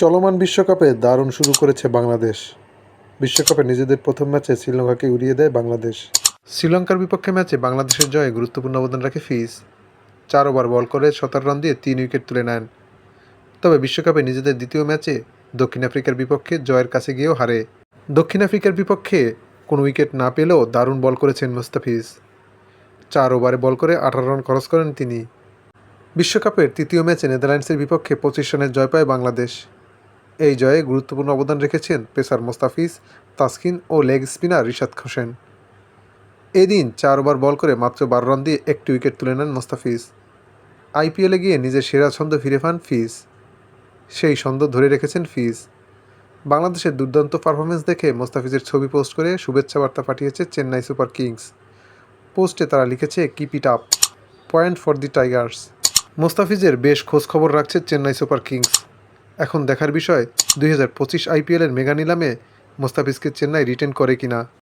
চলমান বিশ্বকাপে দারুণ শুরু করেছে বাংলাদেশ। বিশ্বকাপে নিজেদের প্রথম ম্যাচে শ্রীলঙ্কাকে উড়িয়ে দেয় বাংলাদেশ। শ্রীলঙ্কার বিপক্ষে ম্যাচে বাংলাদেশের জয়ে গুরুত্বপূর্ণ অবদান রাখে ফিজ। চার ওভার বল করে সতেরো রান দিয়ে তিন উইকেট তুলে নেন। তবে বিশ্বকাপে নিজেদের দ্বিতীয় ম্যাচে দক্ষিণ আফ্রিকার বিপক্ষে জয়ের কাছে গিয়েও হারে। দক্ষিণ আফ্রিকার বিপক্ষে কোনো উইকেট না পেলেও দারুণ বল করেছেন মুস্তাফিজ। চার ওভারে বল করে আঠারো রান খরচ করেন তিনি। বিশ্বকাপের তৃতীয় ম্যাচে নেদারল্যান্ডসের বিপক্ষে পঁচিশ রানের জয় পায় বাংলাদেশ। এই জয়ে গুরুত্বপূর্ণ অবদান রেখেছেন পেসার মোস্তাফিজ, তাসকিন ও লেগ স্পিনার রিশাদ হোসেন। এদিন চার ওভার বল করে মাত্র বারো রান দিয়ে একটি উইকেট তুলে নেন মোস্তাফিজ। আইপিএলে গিয়ে নিজের সেরা ছন্দ ফিরে পান ফিজ। সেই ছন্দ ধরে রেখেছেন ফিজ। বাংলাদেশের দুর্দান্ত পারফরমেন্স দেখে মোস্তাফিজের ছবি পোস্ট করে শুভেচ্ছা বার্তা পাঠিয়েছে চেন্নাই সুপার কিংস। পোস্টে তারা লিখেছে, keep it up, point for the Tigers. মোস্তাফিজের বেশ খোঁজ খবর রাখছে চেন্নাই সুপার কিংস। এখন দেখার বিষয় দুই হাজার পঁচিশ আইপিএলের মেগা নিলামে মোস্তাফিজকে চেন্নাই রিটেন করে কিনা।